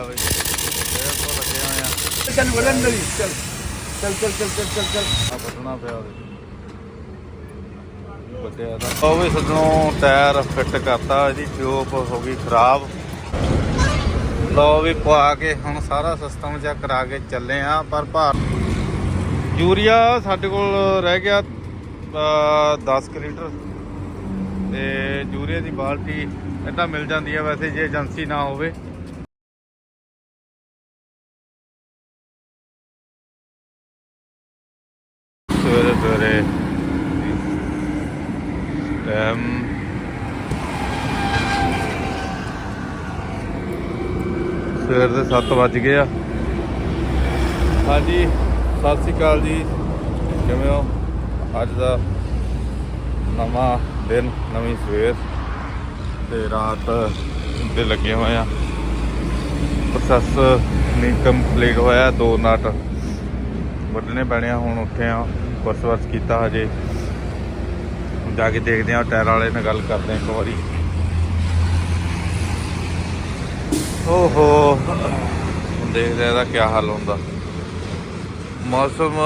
ਲੈ ਬਈ। ਫੇਰ ਤੋਂ ਲੱਗੇ ਹੋਏ ਆ ਚੱਲ ਵੜਨ ਅੰਦਰ ਹੀ ਚੱਲ ਚੱਲ ਚੱਲ ਚੱਲ ਚੱਲ ਚੱਲ ਚੱਲ। ਆ ਵੱਢਣਾ ਪਿਆ ਉਹਦੇ। ਵੱਡਿਆ ਦਾ। ਉਹ ਵੀ ਸੱਜਣੋਂ ਟਾਇਰ ਫਿੱਟ ਕਰਤਾ ਇਹਦੀ ਟਿਊਬ ਹੋ ਗਈ ਖਰਾਬ। ਲੋ ਵੀ ਪਵਾ ਕੇ ਹੁਣ ਸਾਰਾ ਸਿਸਟਮ ਚੈੱਕ ਕਰਾ ਕੇ ਚੱਲੇ ਆ ਪਰ ਭਾਰ ਯੂਰੀਆ ਸਾਡੇ ਕੋਲ ਰਹਿ ਗਿਆ ਅ, 10 ਕੁ ਲੀਟਰ। ਤੇ ਯੂਰੀਆ ਦੀ ਬਾਲਟੀ ਏਦਾਂ ਮਿਲ ਜਾਂਦੀ ਹੈ ਵੈਸੇ ਜੇ ਏਜੰਸੀ ਨਾ ਹੋਵੇ ਸਵੇਰੇ ਸਵੇਰੇ ਟਾਈਮ ਸਵੇਰ ਦੇ 7 ਵੱਜ ਗਏ ਆ। ਹਾਂਜੀ, ਸਤਿ ਸ਼੍ਰੀ ਅਕਾਲ ਜੀ। ਕਿਵੇਂ ਹੋ? ਅੱਜ ਦਾ ਨਵਾਂ ਦਿਨ, ਨਵੀਂ ਸਵੇਰ ਤੇ ਰਾਤ ਦੇ ਲੱਗੇ ਹੋਏ ਆ। ਪ੍ਰੋਸੈਸ ਨਹੀਂ ਕੰਪਲੀਟ ਹੋਇਆ, ਦੋ ਨਾਟ ਵੱਢਣੇ ਪੈਣੇ ਆ। ਹੁਣ ਉੱਠੇ ਆ, ਬਸ ਬਸ ਕੀਤਾ ਹਜੇ। ਜਾ ਕੇ ਦੇਖਦੇ ਆ, ਟਾਇਰ ਵਾਲੇ ਨਾਲ ਗੱਲ ਕਰਦੇ ਆ ਇੱਕ ਵਾਰੀ। ਓਹੋ। ਹੁਣ ਦੇਖਦੇ ਆ ਇਹਦਾ ਕੀ ਹਾਲ ਹੁੰਦਾ। ਮੌਸਮ,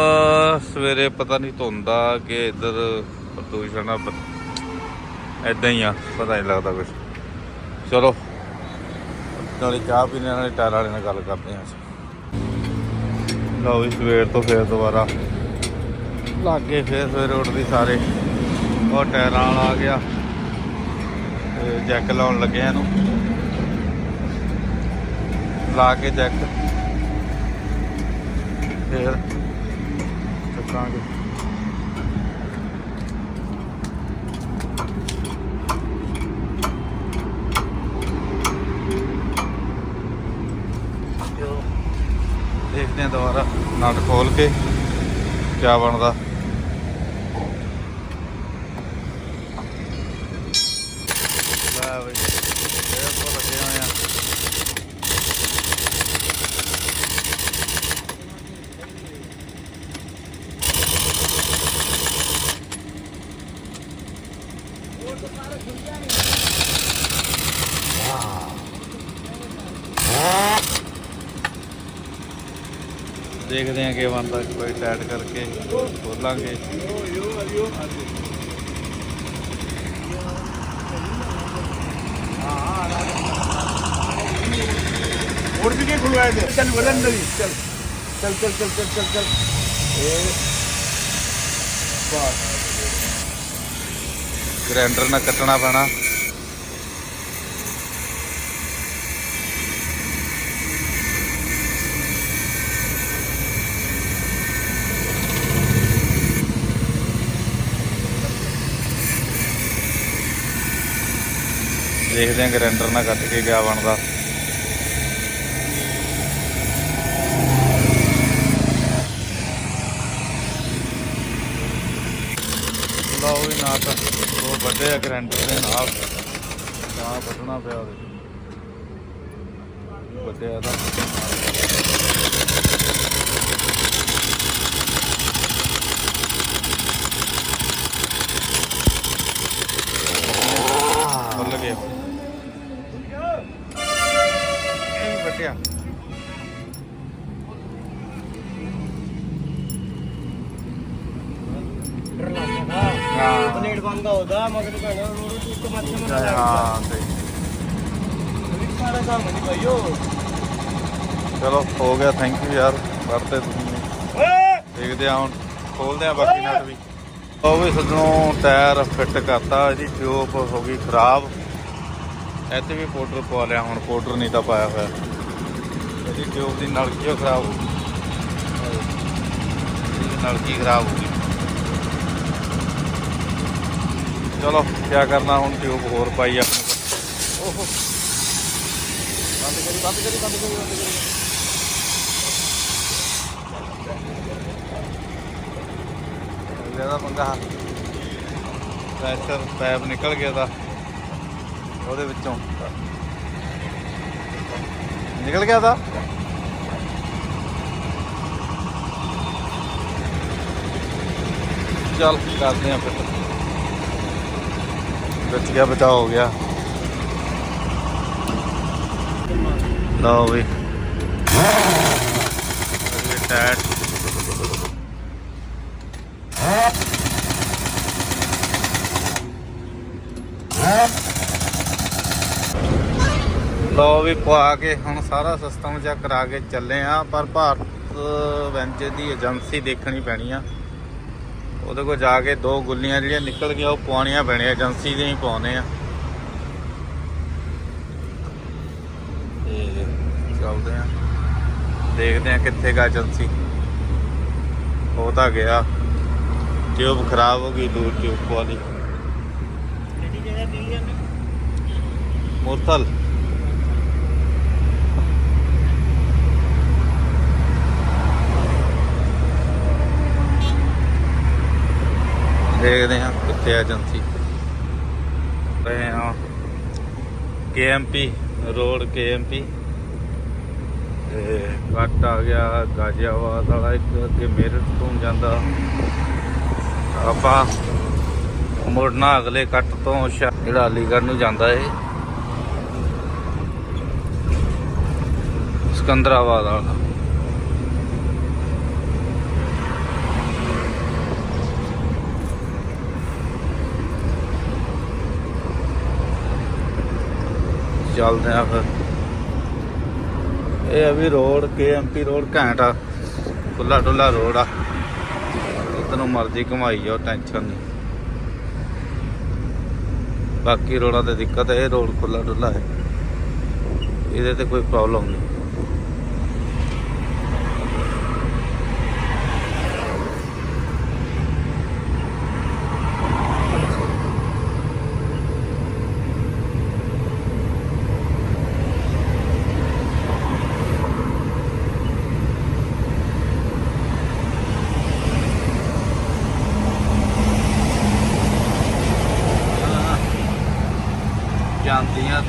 ਸਵੇਰੇ ਪਤਾ ਨਹੀਂ ਧੁੰਦਾ ਕਿ ਇੱਧਰ ਪ੍ਰਦੂਸ਼ਣ ਆ ਐਦਾਂ ਹੀ ਆ, ਪਤਾ ਨਹੀਂ ਲੱਗਦਾ ਕੁਝ ਚਲੋ, ਨਾਲੇ ਚਾਹ ਪੀਣੇ ਨਾਲੇ ਟਾਇਰ ਵਾਲੇ ਨਾਲ ਗੱਲ ਕਰਦੇ ਆ ਲਓ ਵੀ ਸਵੇਰ ਤੋਂ ਫੇਰ ਦੁਬਾਰਾ। ਲਾਗੇ ਫੇਰ ਸਵੇਰੇ ਉੱਠਦੀ ਸਾਰੇ। ਉਹ ਟਾਇਰਾਂ ਵਾਲਾ ਆ ਗਿਆ। ਤੇ ਜੈਕ ਲਾਉਣ ਲੱਗੇ ਇਹਨੂੰ। ਲਾ ਕੇ ਚੈੱਕ ਫੇਰ ਚੱਕਾਂਗੇ। ਦੇਖਦੇ ਹਾਂ ਦੁਬਾਰਾ ਨਟ ਖੋਲ ਕੇ ਕਿਆ ਬਣਦਾ। ਲੈ ਬਈ ਫੇਰ ਤੋਂ ਲੱਗੇ ਹੋਏ ਆ ਦੇਖਦੇ ਆ ਕੀ ਬਣਦਾ ਕੋਈ ਟਾਈਟ ਕਰਕੇ ਖੋਲਾਂਗੇ उड़ भी के खुलवाए थे चल वड़न अंदर ही चल चल चल चल चल चल चल ए बस ਗ੍ਰਾਈਂਡਰ ਨਾਲ ਕੱਟਣਾ ਪੈਣਾ ਦੇਖਦੇ ਹਾਂ ਗਰੈਂਡਰ ਨਾਲ ਕੱਟ ਕੇ ਕਿਆ ਬਣਦਾ। ਲਓ ਵੀ ਨਾ ਤਾਂ ਉਹ ਵੱਡੇ ਆ ਗ੍ਰਾਈਂਡਰ ਦੇ ਨਾਲ। ਤਾਂ ਵੱਢਣਾ ਪਿਆ ਉਹਦੇ। ਵੱਡੇ ਆ ਤਾਂ ਖੁੱਲ ਗਿਆ ਇਹ ਵੀ ਵੱਡਿਆ ਹਾਂ प्लेट बंद होता मगर कहना रोड उसको मत से मना ਹਾਂ ਸਹੀ सारा काम नहीं भाइयों ਚਲੋ ਹੋ ਗਿਆ ਥੈਂਕ ਯੂ ਯਾਰ ਕਰਦੇ ਤੁਸੀਂ ਦੇਖਦੇ ਆ ਹੁਣ ਖੋਲਦੇ ਆ ਬਾਕੀ ਨਟ ਵੀ ਉਹ ਵੀ ਸੱਜਣੋਂ ਟਾਇਰ ਫਿੱਟ ਕਰਤਾ ਇਹਦੀ ਟਿਊਬ ਹੋ ਗਈ ਖਰਾਬ ਇੱਥੇ ਵੀ ਪਾਊਡਰ ਪਵਾ ਲਿਆ ਹੁਣ ਪਾਊਡਰ ਨਹੀਂ ਤਾਂ ਪਾਇਆ ਹੋਇਆ ਇਹਦੀ ਟਿਊਬ ਦੀ ਨਲਕੀ ਓ ਖਰਾਬ ਹੋ ਗਈ ਇਹਦੀ ਨਲਕੀ ਖਰਾਬ ਹੋ ਗਈ ਚਲੋ ਕੀ ਕਰਨਾ ਹੁਣ, ਟਿਊਬ ਹੋਰ ਪਾਈ ਆਪਣੇ ਕੋਲ ਓਹੋ ਬੰਦ ਕਰੀ ਬੰਦ ਕਰੀ ਬੰਦ ਕਰੀ ਬੰਦ ਕਰੀ ਜ਼ਿਆਦਾ ਪੰਗਾ ਪ੍ਰੈਸ਼ਰ ਪੈਪ ਨਿਕਲ ਗਿਆ ਦਾ ਉਹਦੇ ਵਿੱਚੋਂ। ਨਿਕਲ ਗਿਆ ਦਾ ਚੱਲ, ਕਰਦੇ ਆ ਫਿਰ। ਬਚ ਗਿਆ, ਬਚਾ ਹੋ ਗਿਆ। ਲਓ ਵੀ। ਇਹ ਲੋ ਵੀ, ਪਵਾ ਕੇ ਹੁਣ ਸਾਰਾ ਸਿਸਟਮ ਚੈੱਕ ਕਰਾ ਕੇ ਚੱਲੇ ਆ, ਪਰ ਭਾਰਤ ਵੈਂਚ ਦੀ ਏਜੰਸੀ ਦੇਖਣੀ ਪੈਣੀ ਆ। ਉਹਦੇ ਕੋਲ ਜਾ ਕੇ ਦੋ ਗੁੱਲੀਆਂ ਜਿਹੜੀਆਂ ਨਿਕਲ ਗਈਆਂ ਉਹ ਪਵਾਉਣੀਆਂ ਪੈਣੀਆਂ ਏਜੰਸੀ ਦੇ ਹੀ ਪਾਉਣੇ ਆ। ਤੇ ਚੱਲਦੇ ਆ। ਦੇਖਦੇ ਆ ਕਿੱਥੇ ਗਾ ਏਜੰਸੀ। ਉਹ ਤਾਂ ਗਿਆ। ਟਿਊਬ ਖਰਾਬ ਹੋ ਗਈ ਦੂਰ ਟਿਊਬ ਵਾਲੀ। ਮੁਰਤਲ ਦੇਖਦੇ ਹਾਂ ਕਿੱਥੇ ਆ ਏਜੰਸੀ। ਰਹੇ ਹਾਂ। KMP, road KMP. ਤੇ ਕੱਟ ਆ ਗਿਆ ਗਾਜੀਆਬਾਦ ਵਾਲਾ ਇੱਕ, ਅੱਗੇ ਮੇਰਠ ਤੋਂ ਜਾਂਦਾ। ਆਪਾਂ ਮੁੜਨਾ ਅਗਲੇ ਕੱਟ ਤੋਂ ਜਿਹੜਾ ਅਲੀਗੜ੍ਹ ਨੂੰ ਜਾਂਦਾ ਏ। ਸਿਕੰਦਰਾਬਾਦ ਵਾਲਾ। ਚੱਲਦੇ ਆ ਫਿਰ। ਇਹ ਆ ਵੀ ਰੋਡ ਕੇਐਮਪੀ ਰੋਡ ਘੈਂਟ ਆ। ਖੁੱਲਾ ਡੁੱਲਾ ਰੋਡ ਆ। ਜਿੱਦਨੂੰ ਮਰਜ਼ੀ ਘੁਮਾਈ ਜਾਓ, ਟੈਨਸ਼ਨ ਨਹੀਂ। ਬਾਕੀ ਰੋਡਾਂ ਤੇ ਦਿੱਕਤ ਹੈ ਇਹ ਰੋਡ ਖੁੱਲਾ ਡੁੱਲਾ ਹੈ। ਇਹਦੇ ਤੇ ਕੋਈ ਪ੍ਰੋਬਲਮ ਨਹੀਂ।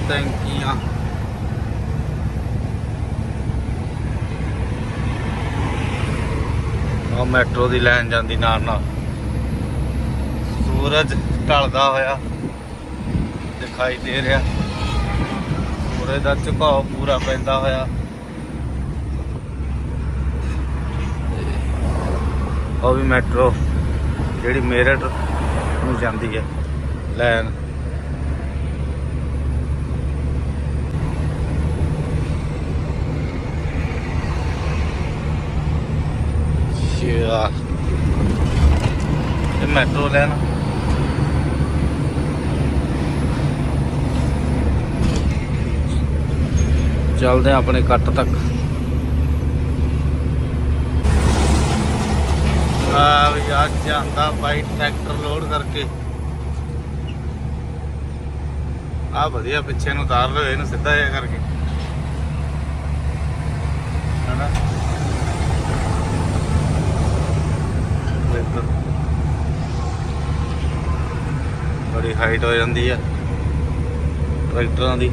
ਟੈਂਕੀਆਂ ਉਹ ਮੈਟਰੋ ਦੀ ਲਾਈਨ ਜਾਂਦੀ ਨਾਲ ਨਾਲ। ਸੂਰਜ ਢਲਦਾ ਹੋਇਆ ਦਿਖਾਈ ਦੇ ਰਿਹਾ। ਸੂਰਜ ਦਾ ਝੁਕਾਅ ਪੂਰਾ ਪੈਂਦਾ ਹੋਇਆ। ਉਹ ਵੀ ਮੈਟਰੋ ਜਿਹੜੀ ਮੇਰਠ ਨੂੰ ਜਾਂਦੀ ਹੈ ਲਾਈਨ ਯਾਰ ਇਹ ਮੈਟਰੋ ਲੈਣ। ਚੱਲਦੇ ਆ ਆਪਣੇ ਕੱਟ ਤੱਕ। ਆ ਵੀ ਆ ਜਾਂਦਾ ਬਾਈ ਟਰੈਕਟਰ ਲੋਡ ਕਰਕੇ। ਆ ਵਧੀਆ ਪਿੱਛੇ ਨੂੰ ਉਤਾਰ ਲਓ ਇਹਨੂੰ ਸਿੱਧਾ ਜਿਹਾ ਕਰਕੇ। ਹਨਾ ਟਰੈਕਟਰ ਬੜੀ ਹਾਈਟ ਹੋ ਜਾਂਦੀ ਹੈ ਟਰੈਕਟਰਾਂ ਦੀ।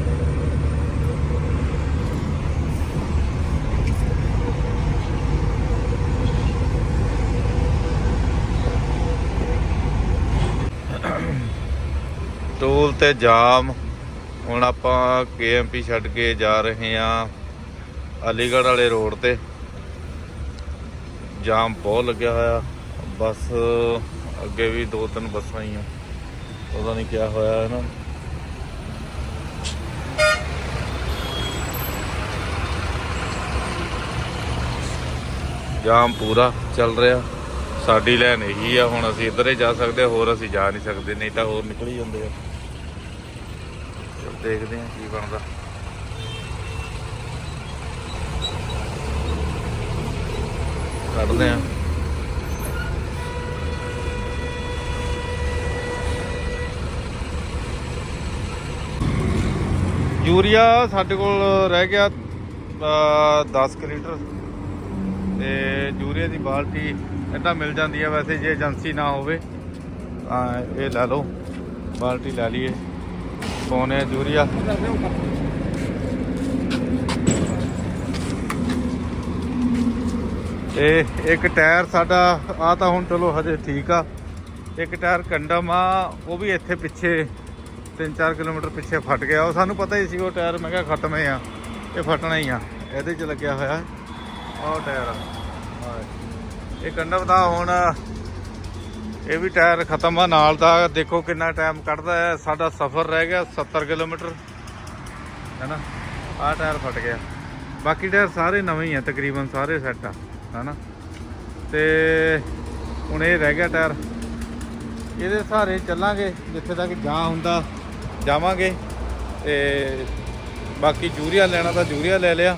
ਟੋਲ ਤੇ ਜਾਮ। ਹੁਣ ਆਪਾਂ ਕੇਐਮਪੀ ਛੱਡ ਕੇ ਜਾ ਰਹੇ ਹਾਂ ਅਲੀਗੜ੍ਹ ਵਾਲੇ ਰੋਡ ਤੇ। ਜਾਮ ਬਹੁਤ ਲੱਗਿਆ ਹੋਇਆ। ਬੱਸ ਅੱਗੇ ਵੀ ਦੋ ਤਿੰਨ ਬੱਸਾਂ ਹੀ ਆ। ਪਤਾ ਨਹੀਂ ਕਿਆ ਹੋਇਆ ਇਹਨਾਂ ਨੂੰ। ਜਾਮ ਪੂਰਾ ਚੱਲ ਰਿਹਾ। ਸਾਡੀ ਲਾਈਨ ਇਹੀ ਆ, ਹੁਣ ਅਸੀਂ ਇੱਧਰ ਹੀ ਜਾ ਸਕਦੇ, ਹੋਰ ਅਸੀਂ ਜਾ ਨਹੀਂ ਸਕਦੇ, ਨਹੀਂ ਤਾਂ ਹੋਰ ਨਿਕਲ ਹੀ ਜਾਂਦੇ ਆ। ਚਲ ਦੇਖਦੇ ਹਾਂ ਕੀ ਬਣਦਾ। ਕੱਢਦੇ ਆ ਯੂਰੀਆ ਸਾਡੇ ਕੋਲ ਰਹਿ ਗਿਆ ਅ, 10 ਕੁ ਲੀਟਰ। ਤੇ ਯੂਰੀਆ ਦੀ ਬਾਲਟੀ ਇੱਦਾਂ ਮਿਲ ਜਾਂਦੀ ਹੈ ਵੈਸੇ ਜੇ ਏਜੰਸੀ ਨਾ ਹੋਵੇ ਤਾਂ ਇਹ ਲੈ ਲਓ ਬਾਲਟੀ ਲੈ ਲਈਏ। ਪਾਉਣੇ ਆ ਯੂਰੀਆ? ਇਹ ਇੱਕ ਟਾਇਰ ਸਾਡਾ ਆ ਤਾਂ ਹੁਣ ਚਲੋ ਹਜੇ ਠੀਕ ਆ। ਇੱਕ ਟਾਇਰ ਕੰਡਮ ਆ ਉਹ ਵੀ ਇੱਥੇ ਪਿੱਛੇ 3-4 ਕਿਲੋਮੀਟਰ ਪਿੱਛੇ ਫਟ ਗਿਆ। ਉਹ ਸਾਨੂੰ ਪਤਾ ਹੀ ਸੀ ਉਹ ਟਾਇਰ, ਮੈਂ ਕਿਹਾ ਖਤਮ ਹੈ ਆ। ਇਹ ਫਟਣਾ ਹੀ ਆ। ਇਹਦੇ 'ਚ ਲੱਗਿਆ ਹੋਇਆ ਆਹ ਟਾਇਰ। ਆ ਇਹ ਕੰਡਮ ਦਾ ਹੁਣ, ਇਹ ਵੀ ਟਾਇਰ ਖਤਮ ਆ। ਨਾਲ ਦਾ ਦੇਖੋ ਕਿੰਨਾ ਟਾਈਮ ਕੱਢਦਾ ਹੈ। ਸਾਡਾ ਸਫ਼ਰ ਰਹਿ ਗਿਆ 70 ਕਿਲੋਮੀਟਰ। ਹੈਨਾ ਆਹ ਟਾਇਰ ਫਟ ਗਿਆ। ਬਾਕੀ ਟਾਇਰ ਸਾਰੇ ਨਵੇਂ ਹੀ ਆ, ਤਕਰੀਬਨ ਸਾਰੇ ਸੈੱਟ ਆ। ਹੈਨਾ ਤੇ ਹੁਣ ਇਹ ਰਹਿ ਗਿਆ ਟਾਇਰ। ਇਹਦੇ ਸਹਾਰੇ ਚੱਲਾਂਗੇ, ਜਿੱਥੇ ਤੱਕ ਜਾ ਹੁੰਦਾ। ਜਾਵਾਂਗੇ ਤੇ ਬਾਕੀ ਯੂਰੀਆ ਲੈਣਾ ਤਾਂ ਯੂਰੀਆ ਲੈ ਲਿਆ।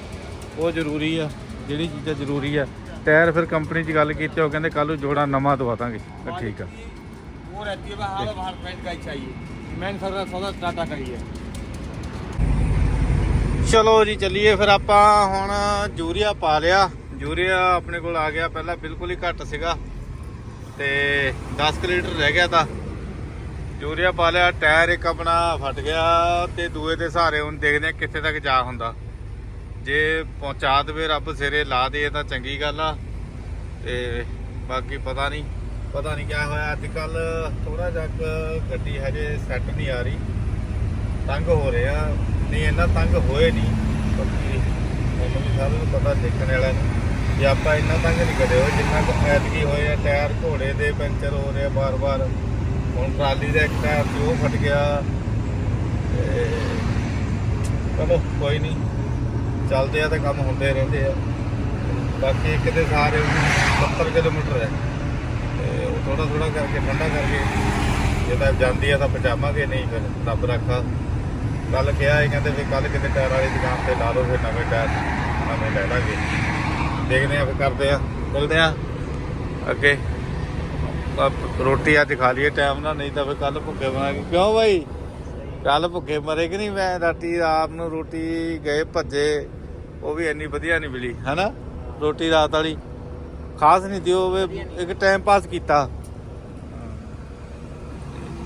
ਉਹ ਜ਼ਰੂਰੀ ਆ ਜਿਹੜੀ ਚੀਜ਼ਾਂ ਜ਼ਰੂਰੀ ਆ। ਟਾਇਰ ਫਿਰ ਕੰਪਨੀ 'ਚ ਗੱਲ ਕੀਤੀ ਉਹ ਕਹਿੰਦੇ ਕੱਲ ਨੂੰ ਜੋੜਾ ਨਵਾਂ ਦਵਾ ਦਾਂਗੇ। ਠੀਕ ਆ। ਚਲੋ ਜੀ ਚੱਲੀਏ ਫਿਰ ਆਪਾਂ ਹੁਣ ਯੂਰੀਆ ਪਾ ਲਿਆ। ਯੂਰੀਆ ਆਪਣੇ ਕੋਲ ਆ ਗਿਆ ਪਹਿਲਾਂ ਬਿਲਕੁਲ ਹੀ ਘੱਟ ਸੀਗਾ। ਤੇ 10 ਲੀਟਰ ਰਹਿ ਗਿਆ ਤਾਂ। ਜੂਰੀਆ ਪਾ ਲਿਆ, ਟਾਇਰ ਇੱਕ ਆਪਣਾ ਫਟ ਗਿਆ ਤੇ ਦੂਏ ਦੇ ਸਹਾਰੇ ਹੁਣ ਦੇਖਦੇ ਆ ਕਿੱਥੇ ਤੱਕ ਜਾ ਹੁੰਦਾ। ਜੇ ਪਹੁੰਚਾ ਦੇਵੇ ਰੱਬ ਸਿਰੇ, ਲਾ ਦੇ ਤਾਂ ਚੰਗੀ ਗੱਲ ਆ। ਤੇ ਬਾਕੀ ਪਤਾ ਨਹੀਂ ਪਤਾ ਨਹੀਂ ਕਿਆ ਹੋਇਆ। ਅੱਜ ਕੱਲ ਥੋੜਾ ਜਿਹਾ ਗੱਡੀ ਹਜੇ ਸੈੱਟ ਨਹੀਂ ਆ ਰਹੀ। ਤੰਗ ਹੋ ਰਿਹਾ ਨਹੀਂ, ਇੰਨਾ ਤੰਗ ਹੋਏ ਨਹੀਂ। ਬਾਕੀ ਮੈਨੂੰ ਵੀ ਸਾਰਿਆਂ ਨੂੰ ਪਤਾ ਦੇਖਣ ਵਾਲਿਆਂ ਨੂੰ। ਕਿ ਆਪਾਂ ਇੰਨਾ ਤੰਗ ਨਹੀਂ ਕਰੇ ਹੋਏ, ਜਿੰਨਾ ਕੁ ਐਤਕੀ ਹੋਏ ਆ, ਟਾਇਰ ਘੋੜੇ ਦੇ ਪੈਂਚਰ ਹੋ ਰਿਹਾ ਆ ਬਾਰ-ਬਾਰ। ਹੁਣ ਟਰਾਲੀ ਦਾ ਇੱਕ ਟਾਇਰ ਸੀ, ਉਹ ਫਟ ਗਿਆ। ਤੇ ਚਲੋ, ਕੋਈ ਨਹੀਂ। ਚੱਲਦੇ ਆ ਤਾਂ ਕੰਮ ਹੁੰਦੇ ਰਹਿੰਦੇ ਆ। ਬਾਕੀ ਇੱਕ ਦੇ ਸਾਰੇ 70 ਕਿਲੋਮੀਟਰ ਹੈ। ਤੇ ਉਹ ਥੋੜਾ ਥੋੜਾ ਕਰਕੇ, ਠੰਡਾ ਕਰਕੇ, ਜੇ ਤਾਂ ਜਾਂਦੀ ਆ ਤਾਂ ਪਹੁੰਚਾਵਾਂਗੇ ਨਹੀਂ ਫਿਰ ਰੱਬ ਰੱਖਾ। ਕੱਲ ਕਿਹਾ ਇਹ ਕਹਿੰਦੇ ਵੀ ਕੱਲ ਕਿਤੇ ਟਾਇਰ ਵਾਲੀ ਦੁਕਾਨ ਤੇ ਲਾ ਲਓ, ਫਿਰ ਨਵੇਂ ਟਾਇਰ, ਨਵੇਂ ਲੈ ਲਾਂਗੇ। ਦੇਖਦੇ ਆ ਫਿਰ ਕਰਦੇ ਆ। ਮਿਲਦੇ ਆ। ਅੱਗੇ। ਰੋਟੀ ਅੱਜ ਖਾ ਲਈਏ ਟਾਈਮ ਨਾਲ, ਨਹੀਂ ਤਾਂ ਫਿਰ ਕੱਲ ਭੁੱਖੇ ਮਰਾਂਗੇ। ਕਿਉਂ ਬਾਈ? ਕੱਲ ਭੁੱਖੇ ਮਰੇ ਕਿ ਨਹੀਂ? ਮੈਂ ਰਾਤੀ ਰਾਤ ਨੂੰ ਰੋਟੀ ਗਏ, ਭੱਜੇ, ਉਹ ਵੀ ਇੰਨੀ ਵਧੀਆ ਨਹੀਂ ਮਿਲੀ, ਹੈਨਾ? ਰੋਟੀ ਰਾਤ ਵਾਲੀ। ਖਾਸ ਨਹੀਂ ਦਿਓ ਵੇ ਇੱਕ ਟਾਈਮ ਪਾਸ ਕੀਤਾ।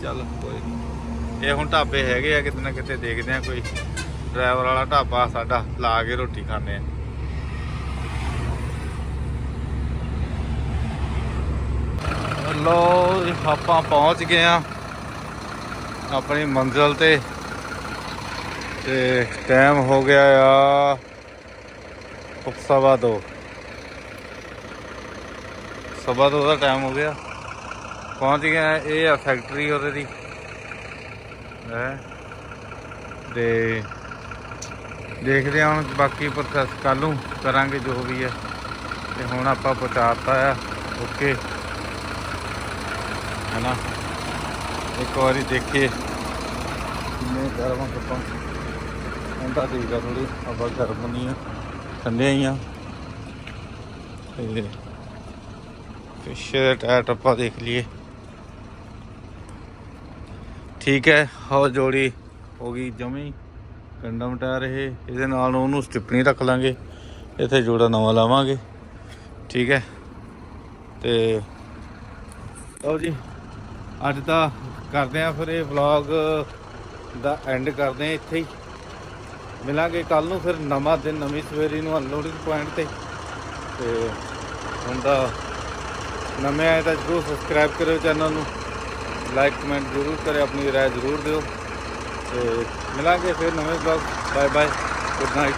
ਚੱਲ ਕੋਈ ਇਹ ਹੁਣ ਢਾਬੇ ਹੈਗੇ ਆ, ਕਿਤੇ ਨਾ ਕਿਤੇ ਦੇਖਦੇ ਆ ਕੋਈ। ਡਰਾਈਵਰ ਵਾਲਾ ਢਾਬਾ ਸਾਡਾ, ਲਾ ਕੇ ਰੋਟੀ ਖਾਣੇ ਆ। ਲੋ ਆਪਾਂ ਪਹੁੰਚ ਗਏ ਆ ਆਪਣੀ ਮੰਜ਼ਿਲ ਤੇ। ਤੇ ਟਾਈਮ ਹੋ ਗਿਆ ਆ ਸਵਾ ਦੋ। ਸਵਾ ਦੋ ਦਾ ਟਾਈਮ ਹੋ ਗਿਆ। ਪਹੁੰਚ ਗਿਆ ਇਹ ਆ ਫੈਕਟਰੀ ਉਹਦੇ ਦੀ। ਹੈ? ਤੇ ਦੇਖਦੇ ਹਾਂ ਹੁਣ ਬਾਕੀ ਪ੍ਰੋਸੈਸ ਕੱਲ ਨੂੰ ਕਰਾਂਗੇ ਜੋ ਵੀ ਹੈ। ਤੇ ਹੁਣ ਆਪਾਂ ਪਹੁੰਚਾਤਾ ਆ। ਓਕੇ ਹਨਾ? ਇੱਕ ਵਾਰੀ ਦੇਖੀਏ ਕਿੰਨੇ ਗਰਮ ਆਪਾਂ ਹੁਣ ਤਾਂ ਠੀਕ ਆ ਥੋੜੀ ਆਪਾਂ ਗਰਮ ਨਹੀਂ ਆ ਠੰਡੇ ਆਈਆਂ ਤੇ ਪਿੱਛੇ ਦਾ ਟਾਇਰ ਟੱਪਾ ਦੇਖ ਲਈਏ। ਠੀਕ ਹੈ ਹੋ ਜੋੜੀ ਹੋ ਗਈ ਜਮੀ। ਕੰਡਮ ਟਾਇਰ ਇਹ, ਇਹਦੇ ਨਾਲ ਉਹਨੂੰ ਸਟਿਪਣੀ ਰੱਖ ਲਾਂਗੇ। ਇੱਥੇ ਜੋੜਾ ਨਵਾਂ ਲਾਵਾਂਗੇ। ਠੀਕ ਹੈ। ਤੇ ਲਓ ਜੀ ਅੱਜ ਤਾਂ ਕਰਦੇ ਆ ਫਿਰ ਇਹ ਵਲੌਗ ਦਾ ਐਂਡ ਕਰਦੇ ਆ ਇੱਥੇ ਹੀ। ਮਿਲਾਂਗੇ ਕੱਲ ਨੂੰ ਫਿਰ ਨਵਾਂ ਦਿਨ, ਨਵੀਂ ਸਵੇਰੀ ਨੂੰ ਅਨਲੋਡਿੰਗ ਪੁਆਇੰਟ ਤੇ। ਤੇ ਹੁਣ ਤਾਂ ਨਵੇਂ ਆਏ ਤਾਂ ਜਰੂਰ ਸਬਸਕ੍ਰਾਈਬ ਕਰਿਓ ਚੈਨਲ ਨੂੰ। ਲਾਈਕ ਕਮੈਂਟ ਜ਼ਰੂਰ ਕਰਿਓ, ਆਪਣੀ ਰਾਏ ਜ਼ਰੂਰ ਦਿਓ। ਤੇ ਮਿਲਾਂਗੇ ਫਿਰ ਨਵੇਂ vlog bye bye good night